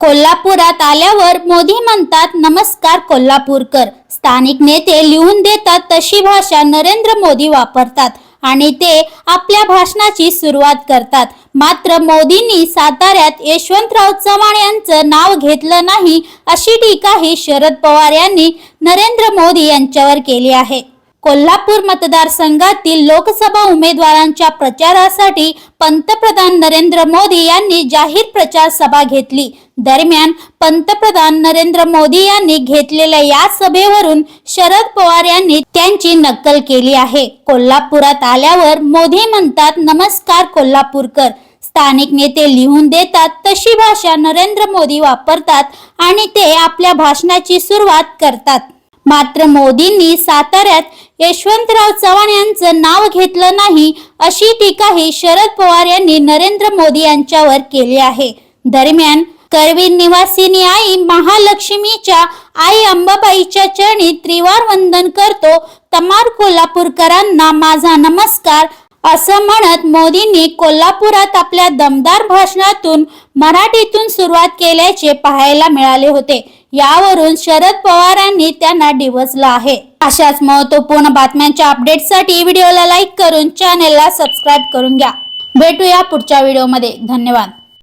कोल्हापुरात आल्यावर मोदी म्हणतात नमस्कार कोल्हापूरकर. स्थानिक नेते लिहून देतात तशी भाषा नरेंद्र मोदी वापरतात आणि ते आपल्या भाषणाची सुरुवात करतात. मात्र मोदींनी साताऱ्यात यशवंतराव चव्हाण यांचं नाव घेतलं नाही अशी टीकाही शरद पवार यांनी नरेंद्र मोदी यांच्यावर केली आहे. कोल्हापूर मतदारसंघातील लोकसभा उमेदवारांच्या प्रचारासाठी पंतप्रधान नरेंद्र मोदी यांनी जाहीर प्रचार सभा घेतली. दरम्यान पंतप्रधान नरेंद्र मोदी यांनी घेतलेल्या या सभेवरून शरद पवार यांनी त्यांची नक्कल केली आहे. कोल्हापुरात आल्यावर मोदी म्हणतात नमस्कार कोल्हापूरकर. स्थानिक नेते लिहून देतात तशी भाषा नरेंद्र मोदी वापरतात आणि ते आपल्या भाषणाची सुरुवात करतात. मात्र मोदींनी साताऱ्यात यशवंतराव चव्हाण यांचं नाव घेतलं नाही अशी टीकाही शरद पवार यांनी नरेंद्र मोदी यांच्यावर केली आहे. दरम्यान करवीर निवासिनी आई महालक्ष्मीच्या आई अंबाबाईच्या चरणी त्रिवार वंदन करतो. तमार कोल्हापूरकरांना माझा नमस्कार असं म्हणत मोदींनी कोल्हापुरात आपल्या दमदार भाषणातून मराठीतून सुरुवात केल्याचे पाहायला मिळाले होते. यावरून शरद पवारांनी त्यांना डिवचलं आहे. अशाच महत्त्वपूर्ण बातम्यांच्या अपडेटसाठी व्हिडिओला लाईक करून चॅनेलला सबस्क्राईब करून घ्या. भेटूया पुढच्या व्हिडिओमध्ये धन्यवाद.